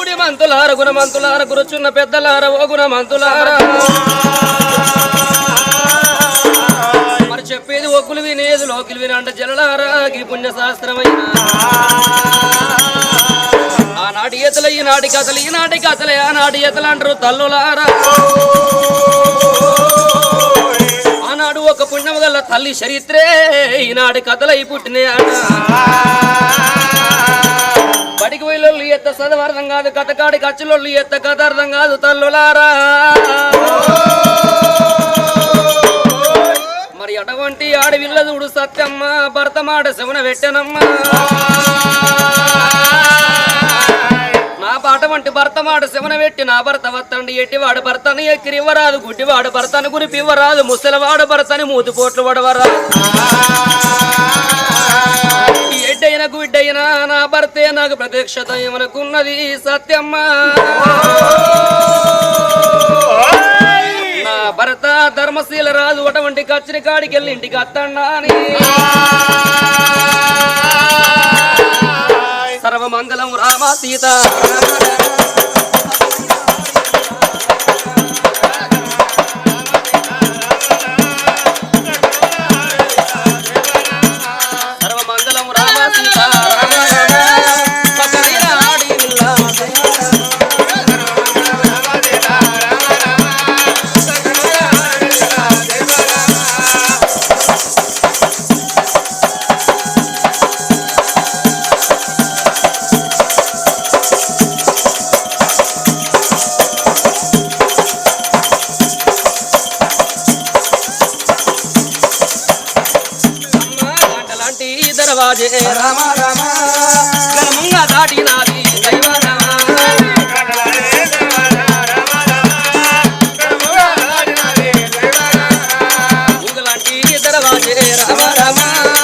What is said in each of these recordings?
గుడి మంతులార గుణమంతులార గురుచున్న పెద్దలార ఓ గుణమంతులారా. మరి చెప్పేది ఒక్కులు వినేది లోకులు వినంట జలలారా ఈ పుణ్య శాస్త్రమైన ఆనాటి ఈతలు ఈనాటి కథలు ఈనాటి కథలే ఆనాటి ఈతలు అంటారు తల్లులారా. ఆనాడు ఒక పుణ్యం గల తల్లి చరిత్రే ఈనాటి కథలై పుట్టినాయట. బడికి వెళ్ళొల్లు ఎత్త చదువు అర్థం కాదు కథకాడి ఖర్చులొల్లు ఎత్త కథ అర్థం కాదు తల్లులారా. మరి అటువంటి ఆడవిల్ల చూడు సత్యమ్మ భర్త మాట శవన పెట్టనమ్మ. నా పాట వంటి భర్త మాట శివన పెట్టి నా భర్త వత్తండి ఎట్టివాడు భర్తను ఎక్కిరివ్వరాదు గుడ్డివాడు భర్తను గురిపివ్వరాదు ముసలివాడు భర్తని మూతిపోట్లు పడవరాదు. ఎడ్డైన గుడ్డైనా నా భర్తే నాకు ప్రత్యక్షత ఏమనుకున్నది సత్యమ్మ? నా భర్త ధర్మశీల రాజు అటువంటి కచ్చిన కాడికి వెళ్ళి ఇంటికి అత్తండా అని. సర్వమంగళం రామ సీత. దర్వాజే రామ రామ ఘనముగా దాటినాది దైవ రామ. ఊగలాంటి దర్వాజే రామ రామ రామ.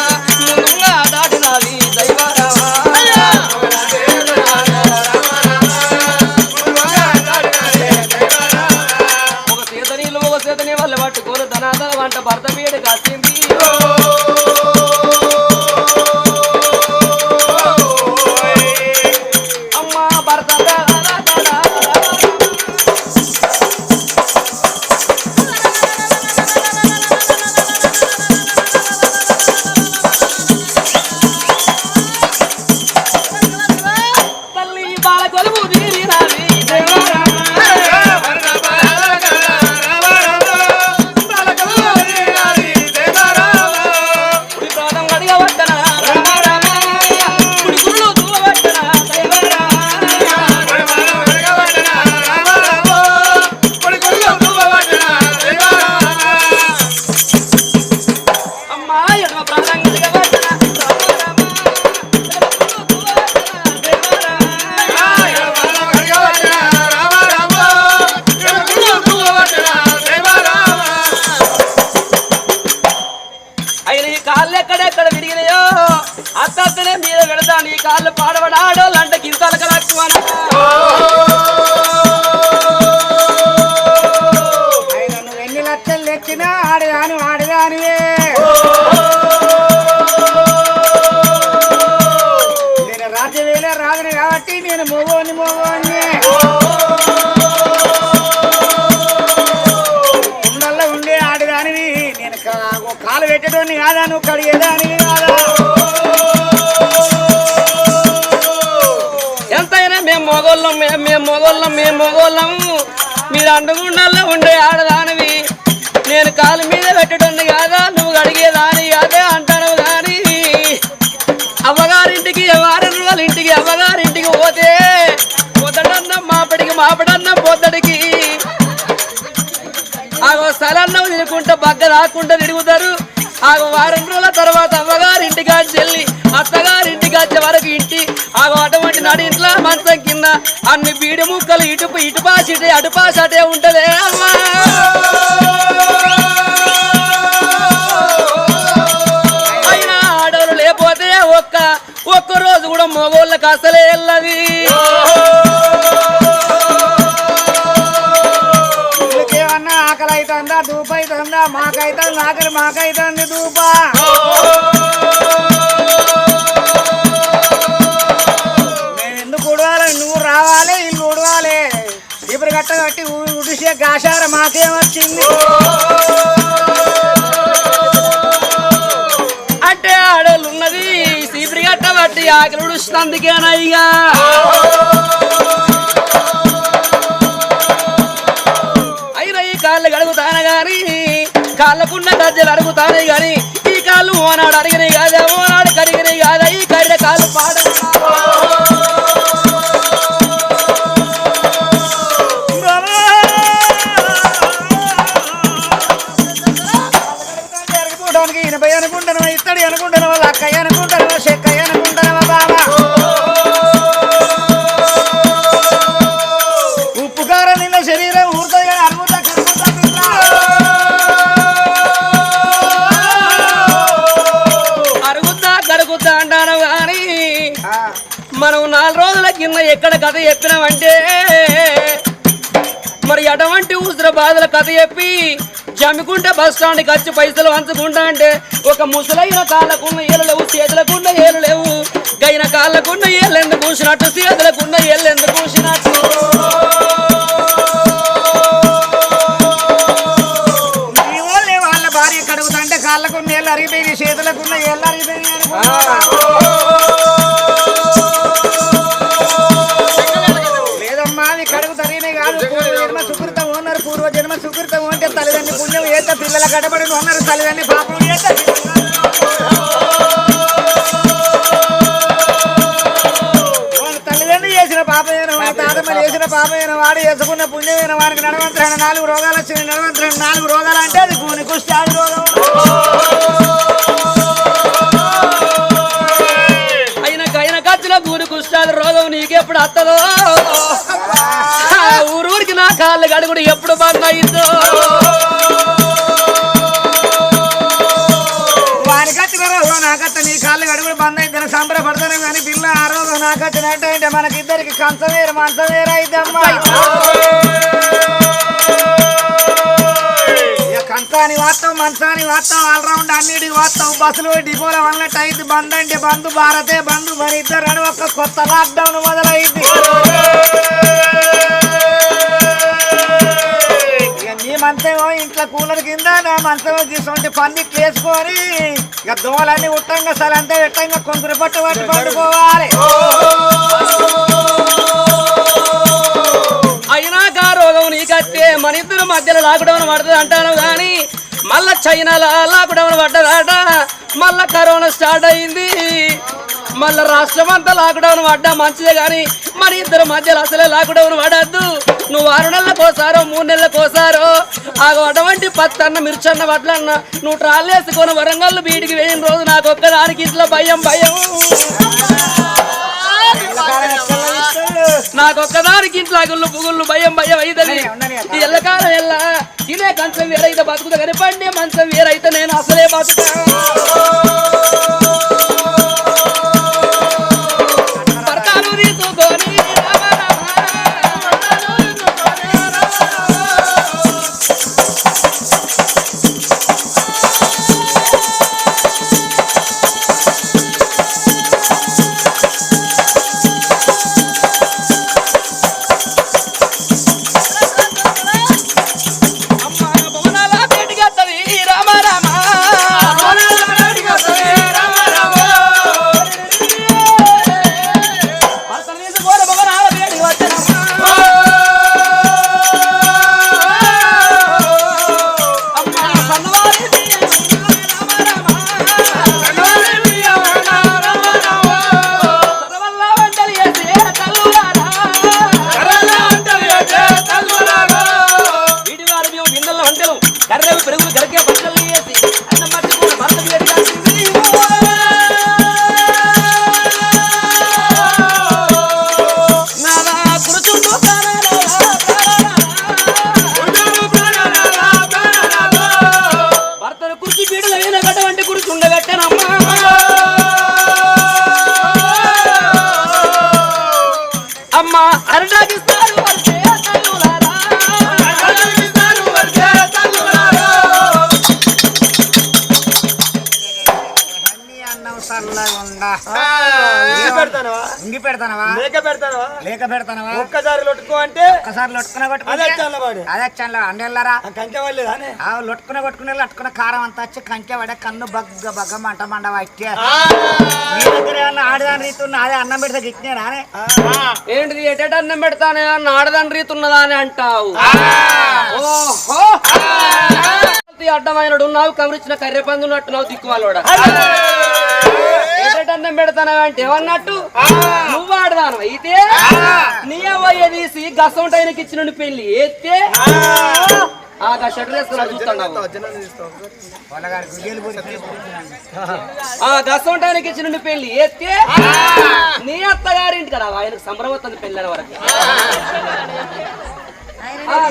పట్టుకోలు వంట భర్త మీద కాసింది పెట్టేటోని కడిగేదాని కాదా? ఎంతైనా మేము మొగోళ్ళం మేము మేము మొగోళ్ళం మేము మొగోళ్ళం. మీరు అండగుండల్లో ఉండే ఆడదానివి. నేను కాలు మీద పెట్టడం కాదా? నువ్వు అడిగేదాని కాదే అంటాను కానీ అవ్వగారింటికి వారం వాళ్ళ ఇంటికి అవ్వగారింటికి పోతే పొద్దడన్నం మాపడికి మాపడన్నం పొద్దడికి ఆగో స్థలన్నం తినుకుంటా బగ్గ రాకుండా తిరుగుతారు. ఆగో వారం తర్వాత అవ్వగారింటికి చెల్లి అత్తగారింటికి వచ్చే వరకు ఇంటి ఆ అటువంటి నడి ఇంట్లో మంచం కింద అన్ని బీడి ముక్కలు ఇటు ఇటు పాసిటే అటు పాసటే ఉంటదే అమ్మా. అయినా ఆడవాళ్ళు లేకపోతే ఒక్క ఒక్క రోజు కూడా మగోళ్ళకి అసలే వెళ్ళది ఆకలి అవుతుందా దూప అవుతుందా మాకైతుంది? ఆకలి మాకైతుంది దూపా ఎందుకు ఉడవాలి నువ్వు రావాలి కట్టగట్టి ఉడిసే గాషార మాకేమొచ్చింది అంటే ఆడోళ్ళు ఉన్నది సీపిరి కట్టబట్టి ఆకలి ఉడుస్తున్నందుకేనా ఇక. అయినా ఈ కాళ్ళు గడుగుతాను కానీ కాళ్ళకున్న గజ్జలు అడుగుతానే కానీ ఈ కాళ్ళు మనం నాలుగు రోజుల కింద ఎక్కడ కథ చెప్పినామంటే మరి అటువంటి ఊసర బాధల కథ చెప్పి జమ్మికుంటే బస్ స్టాండ్కి వచ్చి పైసలు వంచుకుంటా అంటే ఒక ముసలైన కాళ్ళకున్న ఏళ్ళు లేవు చేతులకున్న ఏళ్ళు లేవు గైన కాళ్ళకున్న ఏళ్ళు ఎందుకు కూసినట్టు చేతులకున్న ఏళ్ళు ఎందుకు కూసినట్టు వాళ్ళే భార్య కడుగుతుంటే కాళ్ళకు నీళ్ళు అరిగిపోయి చేతులకున్న ఏళ్ళు అరిగిపోయి సుకృతం అంటే తల్లిదండ్రి పుణ్యం ఏత పిల్లల కడబడి అన్నారు తల్లిదండ్రి పాపం ఏత తల్లిదండ్రి చేసిన పాపమైన వాడి చేసిన పాపమైన వాడు చేసుకున్న పుణ్యమైన వాడికి నడవంతరైన నాలుగు రోగాలు వచ్చిన నడవంతరైన నాలుగు రోగాలు అంటే అది కూని కుష్టి రోగం. అయిన కైన ఖర్చులో గూని కుష్టాలు రోగం నీకెప్పుడు అత్తదో? కాళ్ళు గడుగుడు ఎప్పుడు బంద్ రోగం నాకత్త నీ కాళ్ళు గడుగులు బంద్ అయితే సంబరపడతాను కానీ పిల్ల ఆ రోగం నాకచ్చినట్టు అంటే మనకిద్దరికి కంచం వేరు మంచం వేరు అయితే అమ్మా ఇక కంచాని వాస్తాం మంచాని వాస్తాం ఆల్రౌండ్ అన్నిటికి వాస్తాం బస్సులు డిపోల వల్లట్టు అయింది బంద్ అంటే బంధు భారతే బంధు మరి ఇద్దరు అని ఒక కొత్త లాక్డౌన్ మొదలైంది ఇట్లా కూలర్ కింద నా మంచమో తీసుకుంటే పన్ని వేసుకొని ఇక దోమలన్నీ ఉట్టంగా సలంతా పెట్టంగా కొందరు పట్టు పట్టి పట్టుకోవాలి. అయినా కా రోగం నీకత్తే మన ఇద్దరు మధ్యలో లాక్డౌన్ పడుతుంది అంటాను కానీ మళ్ళా చైనాలో లాక్డౌన్ పడ్డదాట. మళ్ళా కరోనా స్టార్ట్ అయింది. మళ్ళా రాష్ట్రం అంతా లాక్డౌన్ పడ్డా మంచిదే కానీ మన ఇద్దరు మధ్యలో అసలే లాక్డౌన్ పడద్దు. నువ్వు ఆరు నెలలకోసారో మూడు నెలలకోసారో ఆ అటువంటి పత్తన్న మిర్చన్న వడ్లన్న నువ్వు ట్రాలేసుకొని వరంగల్ బీడికి వేయిన రోజు నాకు ఒక్కదానికి ఇంట్లో భయం భయం. నాకు ఒక్కదానికి ఇంట్లో గుళ్ళు పుగుళ్ళు భయం భయం అయితది ఎల్లకాలం ఎల్ల. తినే కంచం వేరైతే బతుకుతా కానీ పండే మంచం వేరైతే నేను అసలే బతుకా లేక పెడతానవా? ఒక్కసారి లొట్టుకో అంటే ఒక్కసారి లొట్టుకున్న చల్లవాడు అదే చల్ల అండెళ్ళరా కంచె ఆ లొట్టుకున్న కొట్టుకునే లట్టుకున్న కారం అంతా వచ్చి కంచె పడే కన్ను బగ్గ బగ్గ మంట మండ వచ్చే మీ దగ్గర ఏమన్నా ఆడదాని రీతి ఉన్న అదే అన్నం పెడితే గిట్టినా రానే? ఏంటిది ఎటెట అన్నం పెడతానే? అన్న ఆడదాని రీతి ఉన్నదా అని అంటావు ఓహో. అడ్డమైనడు ఉన్నావు కవరించిన కర్రె పంది పెడతానవి అంటే ఏమన్నట్టు? నువ్వు ఆడదాను అయితే నీ అవ్వయ్య తీసి గసం టైనకి ఇచ్చిన పెళ్ళి ఎత్తే ఆ. షటర్ వేసుకున్నా చూస్తాను పొలగాడు గుడ్డేలు పోయి ఆ ఇచ్చిన పెళ్ళి ఎత్తే నీ అత్తగారింటి కదా ఆయనకు సంబరం వస్తుంది పెళ్ళిన వరకు.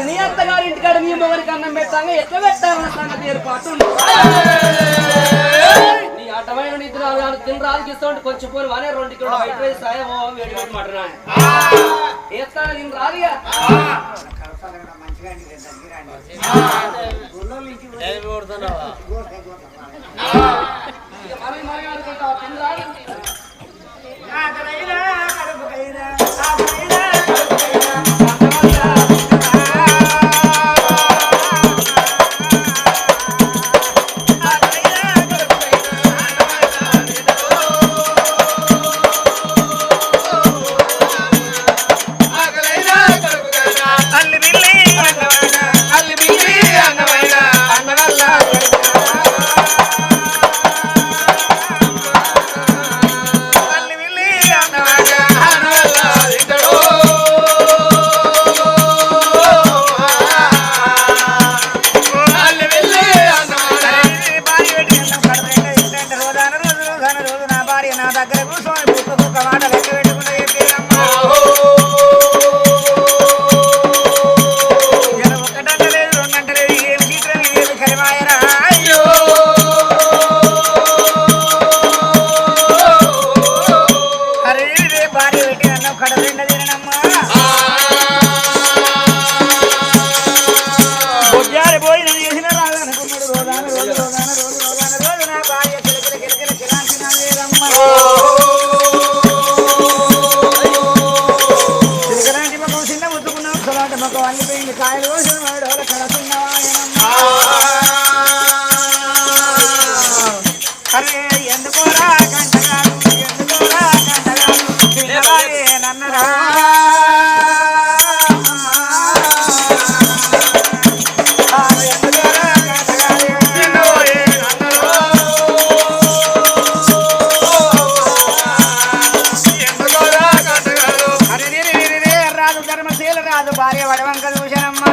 నీ అత్తగారింటి కాడ నీ మొగనికి అన్నం పెట్టాங்க ఎట్లా పెట్టాలన్న సంగతి ఏర్పాటు ఉంది. నీ అడ్డమైన నిద్ర రాదు తిని రాదు ఇస్తుంటే కొంచెం పోయి వానే రెండు కిలో వైట్ రైస్ సాయమో వేడి వేడి మటన్. అనుకుంటావా కిలకిల కిలకిల రాదు భార్య వడవంక చూశానమ్మా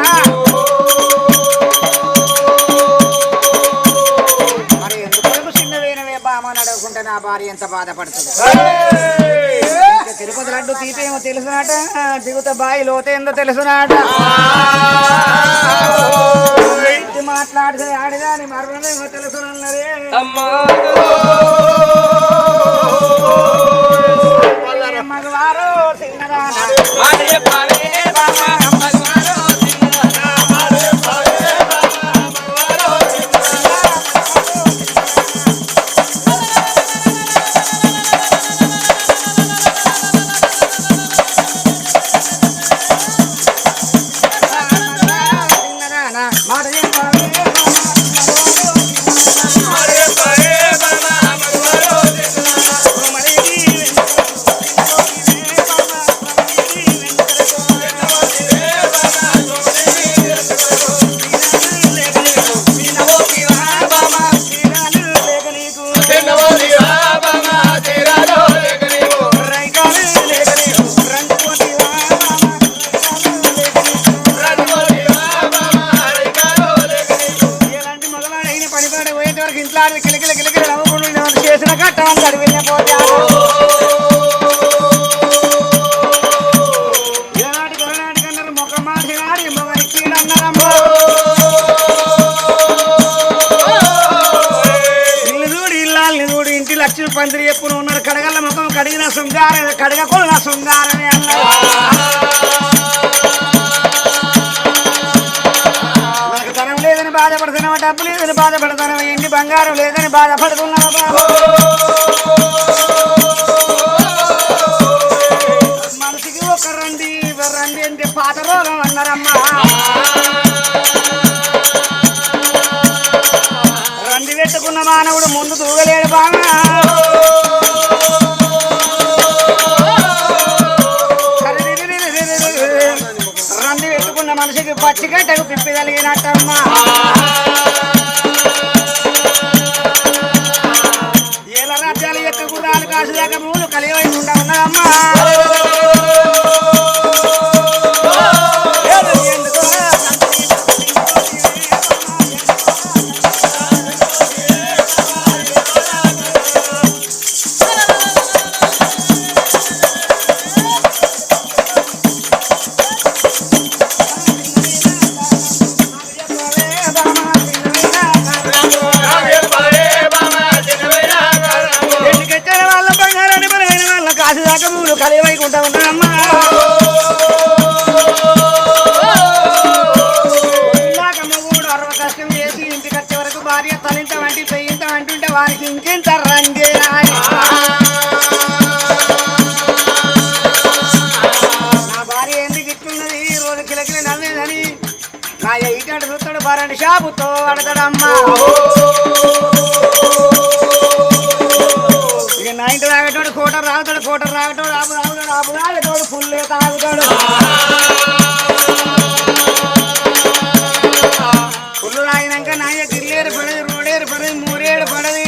మరి ఎందుకు చిన్నవేనవే బామని అడగకుంటే నా భార్య ఎంత బాధపడుతుంది? తిరుపతి లడ్డు తీపేమో తెలుసునాట దిగుత బాయి లోతేందో తెలుసునాట. మాట్లాడితే ఆడిదాని మరణమేమో తెలుసునన్నరే అమ్మా. మగవారు చిన్నదాన డబ్బు లేదని ఎండి బంగారం లేదని బాధపడుతున్నావా బలమైన దాకా మూడు కలివైకుంటా ఉన్నదమ్మా కష్టం చేసి వరకు భార్య తలింత వంటి అంటుంటే వారికి ఇంకెంత రంగే నా భార్య ఎందుకు ఇట్లున్నది? రోజు కిలకిల నవ్వేదని. నా చూస్తాడు బారండి షాపుతో అడగడమ్మా. కోటర్ తాగుతాడు రాము రాముడు రాము రాగటోడు ఆపు తాగుతాడు ఫుల్ రాగినాక నాయ గిల్లేరు పడది రోడేరు పడది మూరేడు పడది.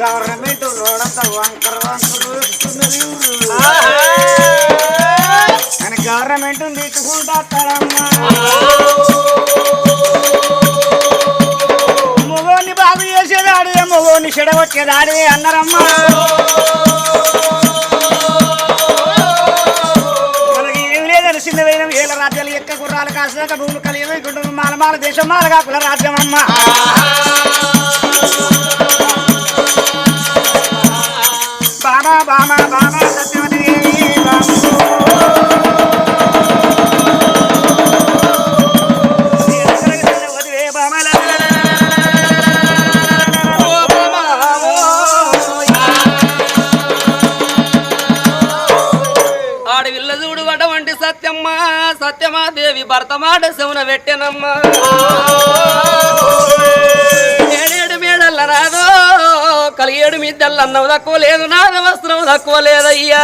గవర్నమెంట్ రోడంతా వంకర వంకరు వేస్తున్నది. కానీ గవర్నమెంట్ తిట్టుకుంటారమ్మా మొగోని బాగు చేసేదాడే మొగోని చెడగొట్టేదాడే అన్నారమ్మా. ఎక్క భూములు కలిగి కుటుంబం మాలమాల దేశం మాలగా కుల రాజ్యం అమ్మ పెట్టెనమ్మ ఏడేడు మేడల్ల రాదో కలిగేడు మిద్దెల్ల అన్నం తక్కువ లేదు నాద వస్త్రం తక్కువ లేదయ్యా.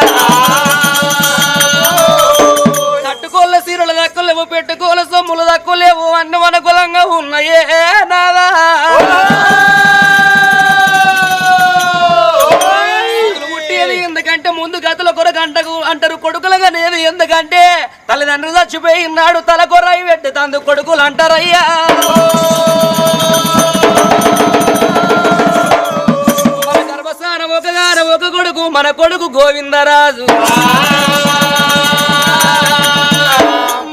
తట్టుకోళ్ళ సీరలు తక్కువ లేవు పెట్టుకోల సొమ్ములు తక్కువ లేవు అన్నం అనుకూలంగా ఉన్నాయే నాదా. ఎందుకంటే ముందు గతుల కొరకు అంటకు అంటారు కొడుకులగానేది ఎందుకంటే తల్లిదండ్రులు చచ్చిపోయి ఉన్నాడు తల కొరై పెట్టి తందు కొడుకులు అంటారయ్యా. గర్భస్థానం ఒక గాన ఒక కొడుకు మన కొడుకు గోవిందరాజు.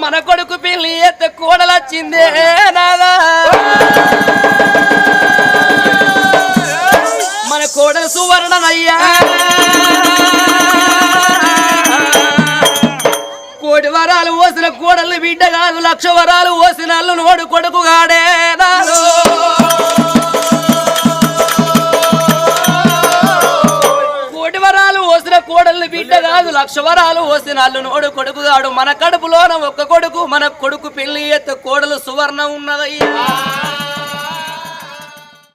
మన కొడుకు పెళ్ళి ఎత్త కోడలొచ్చిందే. లక్ష వరాలు ఓసిన అల్లు నోడు కొడుకు గాడే నాలో. కోటి వరాలు ఓసిన బిడ్డ కాదు లక్ష వరాలు ఓసిన అల్లు నోడు కొడుకు గాడు మన కడుపులోన ఒక్క కొడుకు మన కొడుకు పెళ్ళి ఎత్త కోడలు సువర్ణ ఉన్నదయ్యా